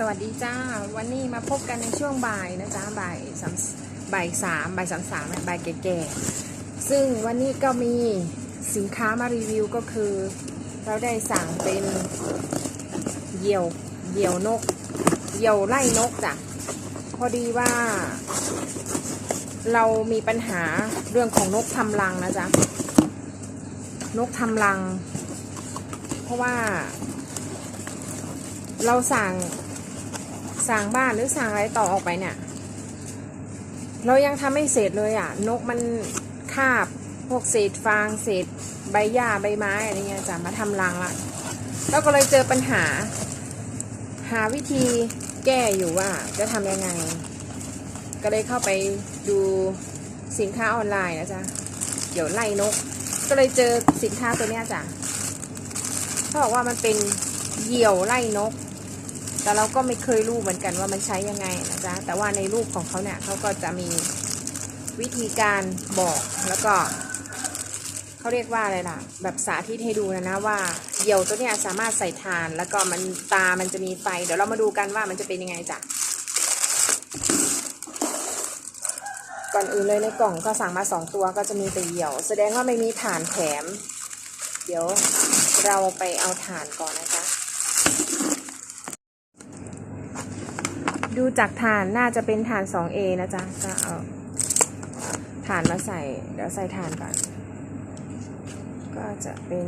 สวัสดีจ้า วันนี้มาพบกันในช่วงบ่ายนะจ๊ะบ่ายสามบ่ายสามบ่ายสามสามบ่ายแก่ๆ ซึ่งวันนี้ก็มีสินค้ามารีวิวก็คือ เราได้สั่งเป็นเหยี่ยวเหยี่ยวนกเหยี่ยวไล่นกจ้ะพอดีว่า เรามีปัญหาเรื่องของนกทำรังนะจ๊ะนกทำรัง เพราะว่าเราสั่ง สั่งบ้านหรือสั่งอะไรต่อออกไปเนี่ย เรายังทำไม่เสร็จเลยอะ นกมันคาบพวกเศษฟางเศษใบหญ้าใบไม้อะไรเงี้ยจะมาทำรังละเราก็เลยเจอปัญหา หาวิธีแก้อยู่ว่าจะทำยังไง ก็เลยเข้าไปดูสินค้าออนไลน์นะจ๊ะเดี๋ยวไล่นก ก็เลยเจอสินค้าตัวเนี้ยจ้ะเขาบอกว่ามันเป็นเหยี่ยวไล่นก แต่เราก็ไม่เคยรู้เหมือนกันว่ามันใช้ยังไงนะจ๊ะแต่ว่าในรูปของเขาเนี่ยเขาก็จะมีวิธีการบอกแล้วก็เขาเรียกว่าอะไรล่ะ แบบสาธิตให้ดูนะนะว่าเหยี่ยวตัวเนี้ยสามารถใส่ทานแล้วก็มันตามันจะมีไฟ เดี๋ยวเรามาดูกันว่ามันจะเป็นยังไงจ้ะก่อนอื่นเลยในกล่องก็สั่งมาสองตัวก็จะมีแต่เหยี่ยว แสดงว่าไม่มีฐานแถม เดี๋ยวเราไปเอาฐานก่อนนะจ๊ะ ดูจากฐานน่าจะเป็นฐาน 2A นะจ๊ะก็เอาฐานมาใส่เดี๋ยวใส่ฐานก่อน ก็จะเป็น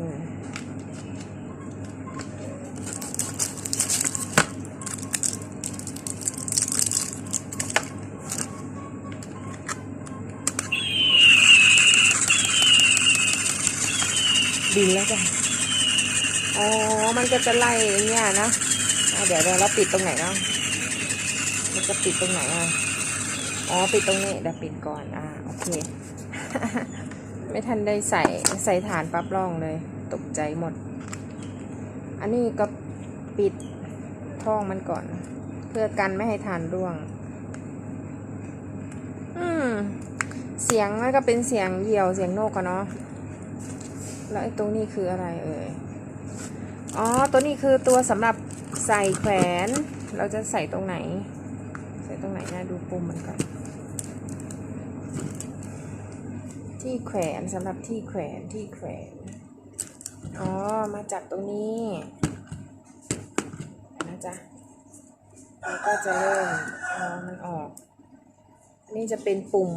ดินแล้วจ้ะอ๋อ มันก็จะไล่เงี้ยนะเเดี๋ยวเราปิดตรงไหนเนาะ มันจะปิดตรงไหนอะ อ๋อ ปิดตรงนี้เดี๋ยวปิดก่อน อ่า โอเค ไม่ทันได้ใส่ ใส่ฐานปั๊บล่องเลย ตกใจหมด อันนี้ก็ปิดท้องมันก่อน เพื่อกันไม่ให้ฐานร่วง อืม เสียงมันก็เป็นเสียงเหยี่ยว เสียงนกอะเนาะ แล้วไอ้ตรงนี้คืออะไรเอ่ย อ๋อ ตัวนี้คือตัวสำหรับใส่แขวน เราจะใส่ตรงไหน ตรงไหนนะดูปุ่มมันก่อน ที่แขวนสำหรับที่แขวนที่แขวน อ๋อ มาจากตรงนี้นะจ๊ะแล้วก็จะเริ่มเอามันออกนนี้จะเป็นปุ่ม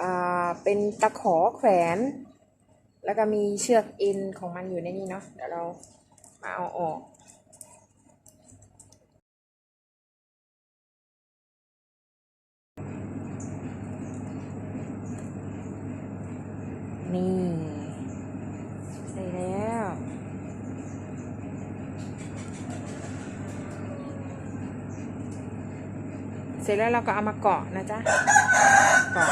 อ่า เป็นตะขอแขวน แล้วก็มีเชือกเอ็นของมันอยู่ในนี้เนาะ เดี๋ยวเรามาเอาออก นี่ใส่แล้ว เสร็จแล้วเราก็เอามาเกาะนะจ๊ะเกาะ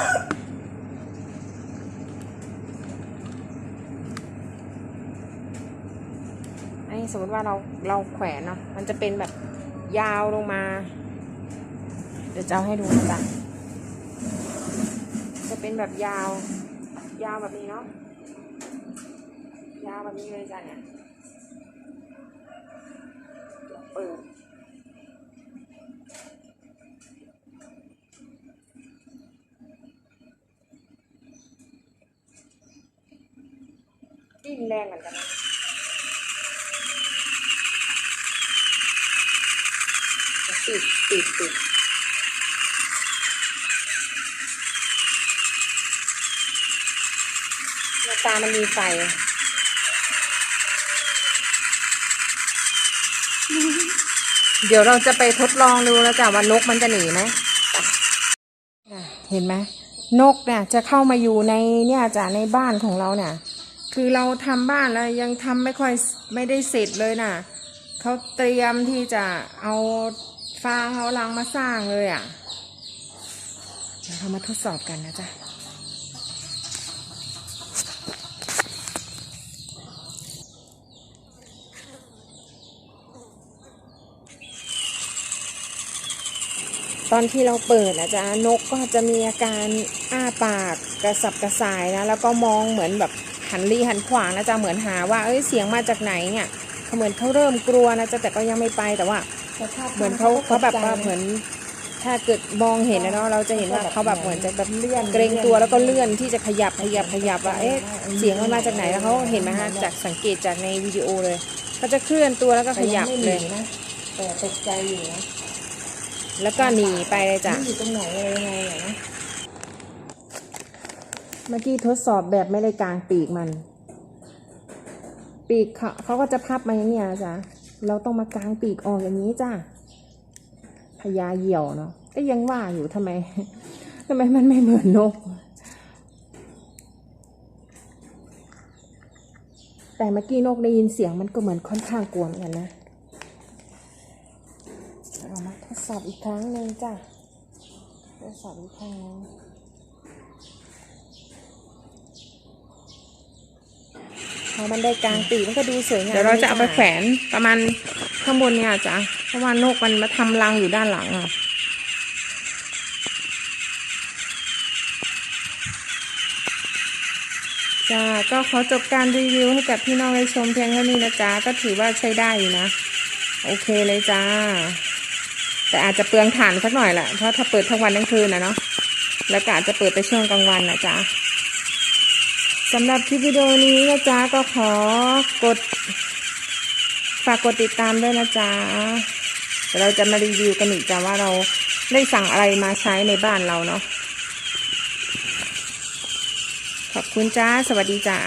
ไอ้สมมติว่าเราเราแขวนเนาะมันจะเป็นแบบยาวลงมา เดี๋ยวจะเอาให้ดูนะจ๊ะจะเป็นแบบยาว ยาวแบบนี้เนาะยาวแบบนี้เลยจ้ะเนี่ยเดี๋ยวเปิดดิ้นแรงเหมือนกันนะปิดปิดปิดามันมีไฟเดี๋ยวเราจะไปทดลองดูแล้วจ้ะว่านกมันจะหนีไหมเห็นไหมนกเนี่ยจะเข้ามาอยู่ในเนี่ยจ้ะในบ้านของเราเนี่ย คือเราทำบ้านแล้วยังทำไม่ค่อยไม่ได้เสร็จเลยน่ะเขาเตรียมที่จะเอาฟางเอาลังมาสร้างเลยอะเดี๋ยวเรามาทดสอบกันนะจ๊ะ ตอนที่เราเปิดนะจ๊ะนกก็จะมีอาการอ้าปากกระสับกระส่ายนะ แล้วก็มองเหมือนแบบหันรีหันขวางนะจ๊ะเหมือนหาว่าเอ้ยเสียงมาจากไหนเนี่ยเหมือนเขาเริ่มกลัวนะจ๊ะแต่ก็ยังไม่ไปแต่ว่าแต่ถ้าเหมือนเขาเขาแบบว่าตกใจเหมือนถ้าเกิดมองเห็นนะเนาะเราจะเห็นว่าเขาแบบเหมือนจะแบบเลื่อนเกรงตัวแล้วก็เลื่อนที่จะขยับขยับขยับว่าเอ๊ะเสียงมันมาจากไหนแล้วเขาเห็นไหมฮะจากสังเกตจากในวิดีโอเลยเขาจะเคลื่อนตัวแล้วก็ขยับแต่งไม่หเลนียนะแต่ตกใจอยู่นะ แล้วก็หนีไปเลยจ้ะ อยู่ตรงไหนอะไรยังไงอะนะเมื่อกี้ทดสอบแบบไม่ได้กลางปีกมัน ปีกเขาเขาก็จะพับมาอย่างเนี้ยจ้ะ เราต้องมากางปีกออกอย่างนี้จ้ะพญาเหยี่ยวเนาะก็ยังว่าอยู่ทำไมทำไมมันไม่เหมือนนก แต่เมื่อกี้นกได้ยินเสียงมันก็เหมือนค่อนข้างกลัวเหมือนกันนะเอามาทด สอบอีกครั้งหนึ่งจ้ะทดสอบอีกครั้งหนึงพอมันได้กลางปีกมันก็ดูสวยงามเดี๋ยวเราจะเอาไปแขวนนประมาณข้างบนเนี่ยจ้ะเพราะว่านกมันมาทำรังอยู่ด้านหลังอะจ้าก็ขอจบการรีวิวให้กับพี่น้องได้ชมเพียงเท่านี้นะจ๊ะก็ถือว่าใช้ได้อยู่นะ โอเคเลยจ้า แต่อาจจะเปลืองถ่านสักหน่อยแหละเพราะถ้าเปิดทั้งวันทั้งคืนนะเนาะแล้วก็อาจจะเปิดไปช่วงกลางวันนะจ๊ะสำหรับคลิปวิดีโอนี้นะจ๊ะก็ขอกด ฝากกดติดตามด้วยนะจ๊ะเราจะมารีวิวกันอีกจ้ะว่าเราได้สั่งอะไรมาใช้ในบ้านเราเนาะขอบคุณจ้า สวัสดีจ้า